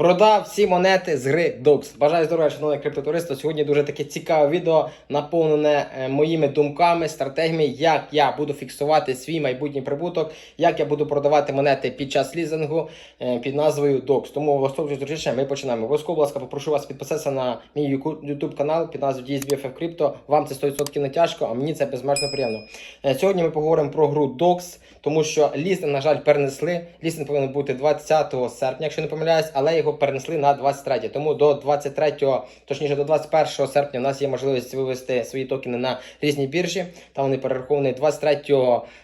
Продав всі монети з гри DOX. Бажаю здоров'я, шановне криптотуристо. Сьогодні дуже таке цікаве відео, наповнене е, моїми думками, стратегіями, як я буду фіксувати свій майбутній прибуток, як я буду продавати монети під час лізингу е, під назвою DOX. Тому зручніше, ми починаємо. Обов'язково, будь ласка, попрошу вас підписатися на мій YouTube канал під назвою DSBFF Crypto. Вам це 100% не тяжко, а мені це безмежно приємно. Е, Сьогодні ми поговоримо про гру DOX, тому що лістинг, на жаль, перенесли. Лістинг повинен бути 20 серпня, якщо не помиляюсь, але його перенесли на 23. Тому до 23, точніше до 21 серпня у нас є можливість вивести свої токени на різні біржі. Там вони перераховані 23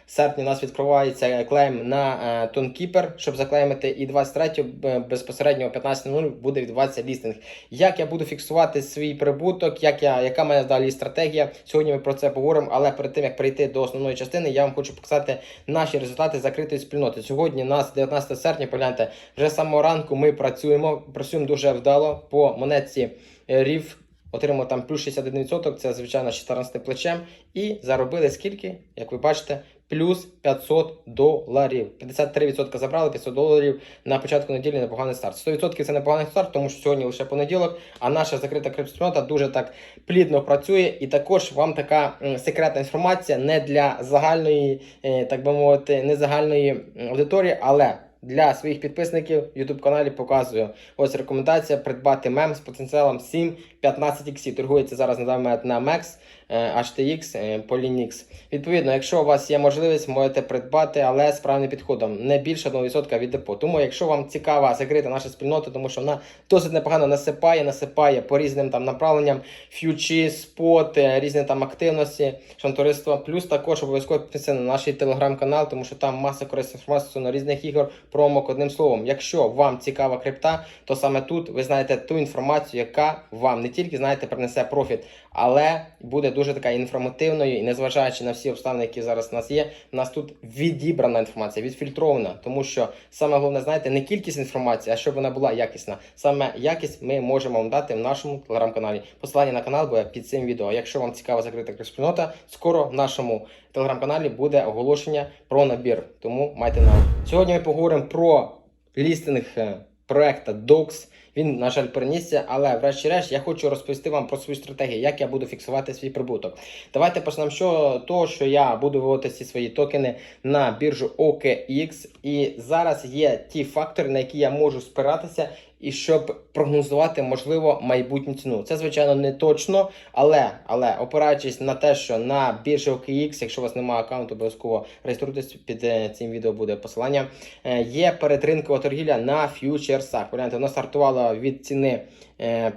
серпня. У нас відкривається клейм на е, TonKeeper, щоб заклеймити, і 23 б- безпосередньо о 15.00 буде відбуватися лістинг. Як я буду фіксувати свій прибуток, як я, яка мене далі стратегія. Сьогодні ми про це поговоримо, але перед тим як перейти до основної частини, я вам хочу показати наші результати закритої спільноти. Сьогодні у нас 19 серпня, погляньте, вже з самого ранку ми працюємо, працюємо дуже вдало по монетці RIF. Отримали там плюс 61%, це звичайно 14 плечем. І заробили скільки, як ви бачите, плюс 500 доларів. 53% забрали, 500 доларів на початку неділі непоганий старт. 100% це непоганий старт, тому що сьогодні лише понеділок, а наша закрита криптоспільнота дуже так плідно працює. І також вам така секретна інформація не для загальної, е, так би мовити, не загальної аудиторії, але для своїх підписників в YouTube каналі показую ось рекомендація придбати мем з потенціалом 7 15 іксів. Торгується зараз на даний момент на MEX, HTX, е, Polynix. Відповідно, якщо у вас є можливість, можете придбати, але з правильним підходом не більше 1% від депо. Тому, якщо вам цікава закрита наша спільнота, тому що вона досить непогано насипає, насипає по різним там направленням фьючі, спот, е, різні там активності, шантуристства. Плюс також обов'язково підписаний на наш телеграм-канал, тому що там маса корисної інформації стосовно різних ігор, промок. Одним словом, якщо вам цікава крипта, то саме тут ви знаєте ту інформацію, яка вам не тільки знаєте принесе профіт, але буде дуже така інформативною і незважаючи на всі обставини, які зараз у нас є, у нас тут відібрана інформація, відфільтрована, тому що саме головне, знаєте, не кількість інформації, а щоб вона була якісна. Саме якість ми можемо вам дати в нашому телеграм-каналі. Посилання на канал буде під цим відео. Якщо вам цікава закрита спільнота, скоро в нашому телеграм-каналі буде оголошення про набір. Тому майте на увазі. Сьогодні ми поговоримо про лістинг е, проекта DOX. Він, на жаль, перенісся, але врешті-решт я хочу розповісти вам про свою стратегію, як я буду фіксувати свій прибуток. Давайте почнемо що того, що я буду виводити всі свої токени на біржу OKX. І зараз є ті фактори, на які я можу спиратися, і щоб прогнозувати можливо майбутню ціну. Це звичайно не точно, але але опираючись на те, що на біржі OKX, якщо у вас немає аккаунту, обов'язково реєструйтесь під е, цим відео буде посилання. Е, є передринкова торгівля на фьючерсах. Погляньте, вона стартувала від ціни е,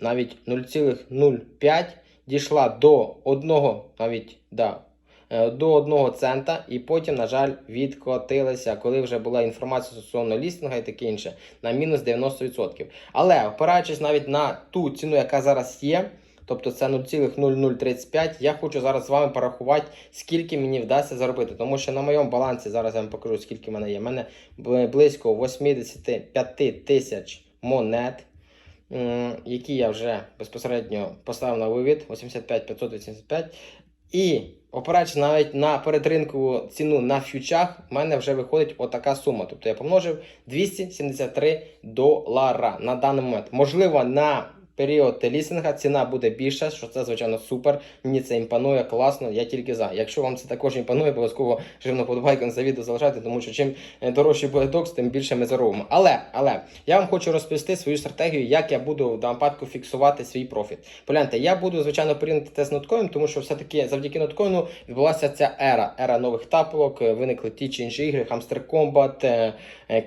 навіть 0,05, дійшла до одного, навіть да, е, до 1 цента, і потім, на жаль, відкотилися, коли вже була інформація стосовно лістинга і таке інше, на мінус 90%. Але опираючись навіть на ту ціну, яка зараз є. Тобто це 0,0035. Я хочу зараз з вами порахувати, скільки мені вдасться заробити. Тому що на моєму балансі зараз я вам покажу, скільки в мене є. У мене близько 85 тисяч монет, які я вже безпосередньо поставив на вивід 85 585. І опираючись навіть на передринкову ціну на фьючах, в мене вже виходить отака сума. Тобто я помножив 273 долара на даний момент. Можливо, на період лісинга ціна буде більша, що це звичайно супер. Мені це імпонує, класно, я тільки за. Якщо вам це також імпонує, обов'язково жирно подобайку це відео залишайте, тому що чим е, дорожчий буде докс, тим більше ми заробимо. Але, але я вам хочу розповісти свою стратегію, як я буду в даному випадку фіксувати свій профіт. Погляньте, я буду звичайно порівняти з ноткоїном, тому що все-таки завдяки ноткоїну відбулася ця ера, ера нових тапалок, е, виникли ті чи інші ігри, Hamster Combat,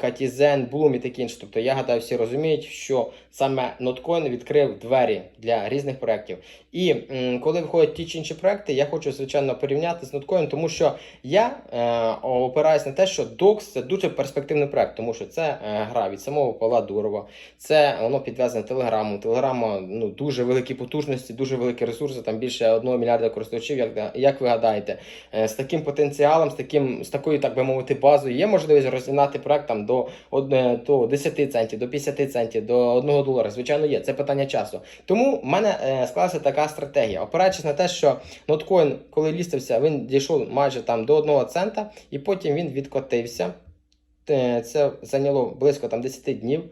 Катізен, Bloom і таке інше. Тобто я гадаю, всі розуміють, що саме ноткоін відкрив двері для різних проєктів. І коли виходять ті чи інші проекти, я хочу звичайно порівняти з ноткоін, тому що я е, опираюсь на те, що DOX це дуже перспективний проект, тому що це е, гра від самого Павла Дурова, це воно підв'язане телеграму. Телеграма ну дуже великі потужності, дуже великі ресурси. Там більше одного мільярда користувачів. Як як ви гадаєте, Е, з таким потенціалом, з таким з такою, так би мовити, базою є можливість розігнати проект там до до 10 центів, до 50 центів, до 1 долара. Звичайно, є. Це питання часу. Тому в мене е, склалася така стратегія. Опираючись на те, що ноткоін, коли лістився, він дійшов майже там до 1 цента, і потім він відкотився. Е, Це зайняло близько там 10 днів.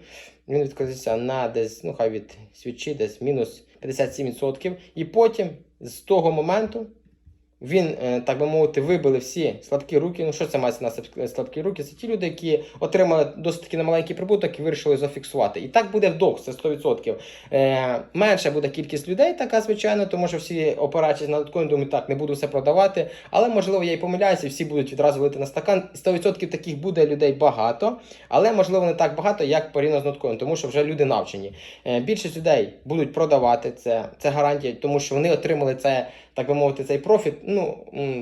він відкотився на десь, ну хай від свічі, десь мінус 57%. І потім з того моменту він, е, так би мовити, вибили всі слабкі руки. Ну що це мається на слабкі руки? Це ті люди, які отримали досить таки немаленький прибуток і вирішили зафіксувати. І так буде в докс, це 100%. Е, менша буде кількість людей, така звичайно, тому що всі операції на доткоін думають, так, не буду все продавати. Але можливо я і помиляюся, і всі будуть відразу лити на стакан. 100% таких буде людей багато, але можливо не так багато, як порівняно з ноткоін, тому що вже люди навчені. Е, більшість людей будуть продавати це, це гарантія, тому що вони отримали це, так би мовити, цей профіт ну,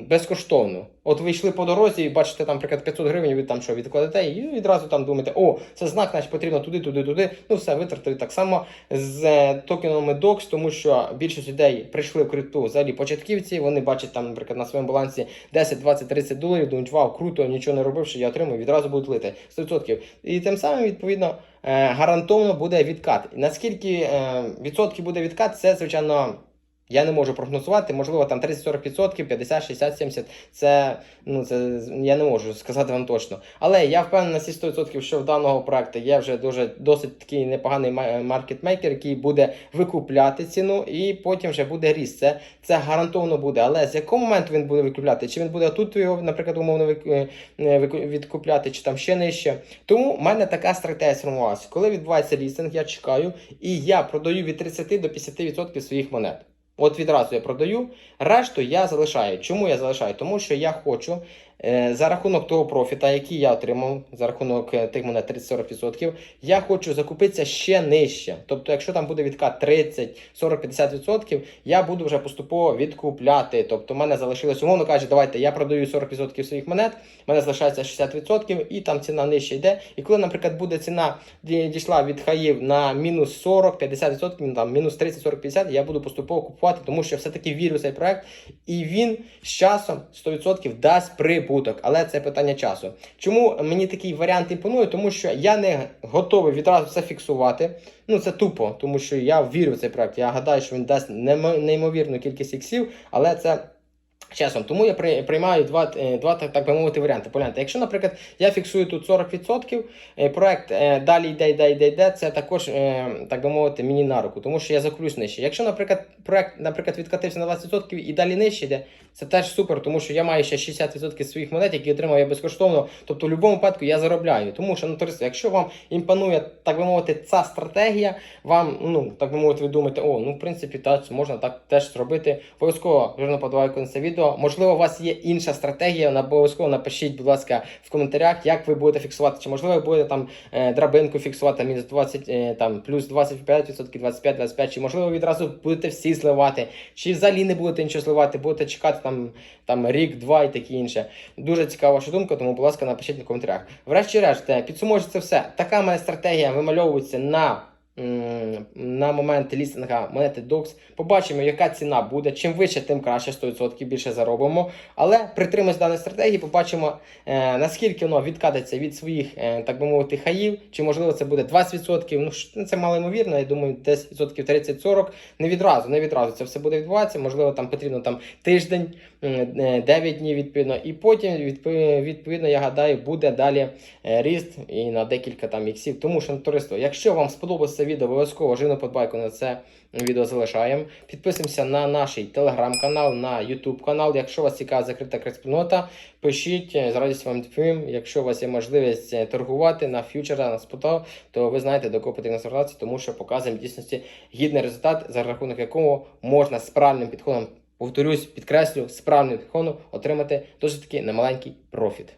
безкоштовно. От ви йшли по дорозі і бачите там, наприклад, 500 гривень, ви там що відкладете, і відразу там думаєте, о, це знак, значить потрібно туди, туди, туди. Ну все, витратили так само з е, токенами DOX, тому що більшість людей прийшли в крипту взагалі початківці, вони бачать там, наприклад, на своєму балансі 10, 20, 30 доларів, думають, вау, круто, нічого не робивши, я отримую, відразу будуть лити 100%. І тим самим, відповідно, е, гарантовано буде відкат. Наскільки е, відсотків буде відкат, це, звичайно. Я не можу прогнозувати, можливо, там 30-40%, 50, 60, 70. Це ну це я не можу сказати вам точно. Але я впевнений на всі 100%, що в даного проекту є вже дуже досить такий непоганий маркетмейкер, який буде викупляти ціну, і потім вже буде ріст. Це, це гарантовано буде. Але з якого моменту він буде викупляти? Чи він буде тут його, наприклад, умовно е, е, відкупляти, чи там ще нижче? Тому в мене така стратегія сформувалася. Коли відбувається лістинг, я чекаю, і я продаю від 30 до 50% своїх монет. От відразу я продаю, решту я залишаю. Чому я залишаю? Тому що я хочу за рахунок того профіта, який я отримав, за рахунок е, тих монет 30-40%, я хочу закупитися ще нижче. Тобто, якщо там буде відкат 30, 40, 50%, я буду вже поступово відкупляти. Тобто, в мене залишилось, умовно кажучи, давайте я продаю 40% своїх монет, в мене залишається 60%, і там ціна нижче йде. І коли, наприклад, буде ціна дійшла від хаїв на мінус 40, 50%, ну, там мінус 30, 40, 50, я буду поступово купувати, тому що все-таки вірю в цей проект, і він з часом 100% дасть прибуток. Але це питання часу. Чому мені такий варіант імпонує? Тому що я не готовий відразу все фіксувати. Ну це тупо, тому що я вірю в цей проект. Я гадаю, що він дасть неймовірну кількість іксів, але це. Часом, тому я приймаю два, е, два так, би мовити варіанти. Погляньте, якщо, наприклад, я фіксую тут 40%, е, проект е, далі йде, йде, йде, йде, це також, так би мовити, мені на руку, тому що я закручусь нижче. Якщо, наприклад, проект, наприклад, відкатився на 20% і далі нижче йде, це теж супер, тому що я маю ще 60% своїх монет, які отримав я безкоштовно. Тобто, в будь-якому випадку я заробляю. Тому що ну, товариство, якщо вам імпонує, так би мовити, ця стратегія, вам, ну так би мовити, ви думаєте, о, ну в принципі, так можна так теж зробити. Обов'язково жирно подавайте це відео. Можливо, у вас є інша стратегія. Обов'язково напишіть, будь ласка, в коментарях, як ви будете фіксувати. Чи можливо ви будете там е, драбинку фіксувати мінус 20, е, там плюс 25%, 25, 25, чи можливо відразу будете всі зливати, чи взагалі не будете нічого зливати, будете чекати там, там рік, два і таке інше. Дуже цікава ваша думка, тому, будь ласка, напишіть на коментарях. Врешті-решт, е, підсумуючи це все. Така моя стратегія вимальовується на. На момент лістинга монети DOX побачимо, яка ціна буде. Чим вище, тим краще 100% більше заробимо. Але притримуємось даної стратегії, побачимо, е, наскільки воно відкатиться від своїх, е, так би мовити, хаїв. Чи можливо це буде 20%. Ну ну, це мало ймовірно. Я думаю, десь відсотків 30-40. Не відразу, не відразу це все буде відбуватися. Можливо, там потрібно там тиждень, 9 днів відповідно. І потім відповідно, я гадаю, буде далі е, ріст і на декілька там іксів. Тому що товариство, якщо вам сподобалося це відео, обов'язково жирну подбайку на це відео залишаємо. Підписуємося на наш телеграм-канал, на YouTube канал. Якщо вас цікава закрита криптоспільнота, пишіть, е, з радістю вам відповім. Якщо у вас є можливість е, торгувати на фьючера, на спото, то ви знаєте, до кого потрібно звертатися, тому що показуємо в дійсності гідний результат, за рахунок якого можна з правильним підходом, повторюсь, підкреслю, з хону отримати досить таки немаленький профіт.